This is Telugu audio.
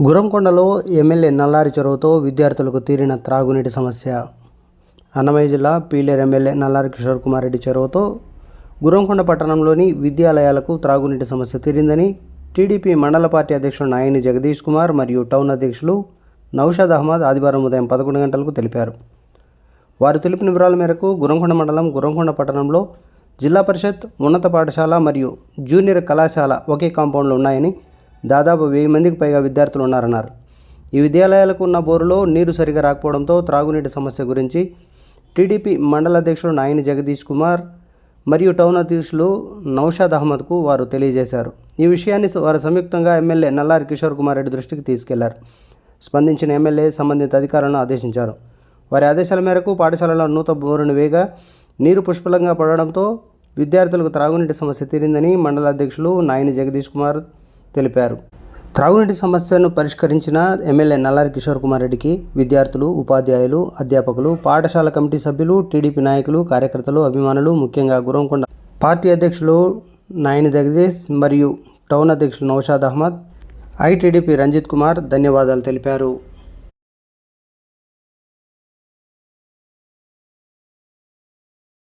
గురంకొండలో ఎమ్మెల్యే నల్లారి చొరవతో విద్యార్థులకు తీరిన త్రాగునీటి సమస్య. అన్నమయ్య జిల్లా పీలేరు ఎమ్మెల్యే నల్లారి కిషోర్ కుమార్ రెడ్డి చొరవతో గురంకొండ పట్టణంలోని విద్యాలయాలకు త్రాగునీటి సమస్య తీరిందని టీడీపీ మండల పార్టీ అధ్యక్షుడు నాయని జగదీష్ కుమార్ మరియు టౌన్ అధ్యక్షులు నౌషాద్ అహ్మద్ ఆదివారం ఉదయం పదకొండు గంటలకు తెలిపారు. వారు తెలిపిన వివరాల మేరకు గురంకొండ మండలం గురంకొండ పట్టణంలో జిల్లా పరిషత్ ఉన్నత పాఠశాల మరియు జూనియర్ కళాశాల ఒకే కాంపౌండ్లో ఉన్నాయని దాదాపు వెయ్యి మందికి పైగా విద్యార్థులు ఉన్నారన్నారు. ఈ విద్యాలయాలకు ఉన్న బోరులో నీరు సరిగా రాకపోవడంతో త్రాగునీటి సమస్య గురించి టీడీపీ మండల అధ్యక్షుడు నాయని జగదీష్ కుమార్ మరియు టౌన్ అధ్యక్షులు నౌషాద్ అహ్మద్కు వారు తెలియజేశారు. ఈ విషయాన్ని వారు సంయుక్తంగా ఎమ్మెల్యే నల్లారి కిషోర్ కుమార్ రెడ్డి దృష్టికి తీసుకెళ్ళారు. స్పందించిన ఎమ్మెల్యే సంబంధిత అధికారులను ఆదేశించారు. వారి ఆదేశాల మేరకు పాఠశాలలో నూతన బోరును వేగా నీరు పుష్కలంగా పడడంతో విద్యార్థులకు త్రాగునీటి సమస్య తీరిందని మండల అధ్యక్షులు నాయని జగదీష్ కుమార్ తెలిపారు. త్రాగునీటి సమస్యను పరిష్కరించిన ఎమ్మెల్యే నల్లారి కిషోర్ కుమార్ రెడ్డికి విద్యార్థులు ఉపాధ్యాయులు అధ్యాపకులు పాఠశాల కమిటీ సభ్యులు టీడీపీ నాయకులు కార్యకర్తలు అభిమానులు ముఖ్యంగా గురంకొండ పార్టీ అధ్యక్షులు నాయని జగదీష్ మరియు టౌన్ అధ్యక్షులు నౌషాద్ అహ్మద్ ఐటీడీపీ రంజిత్ కుమార్ ధన్యవాదాలు తెలిపారు.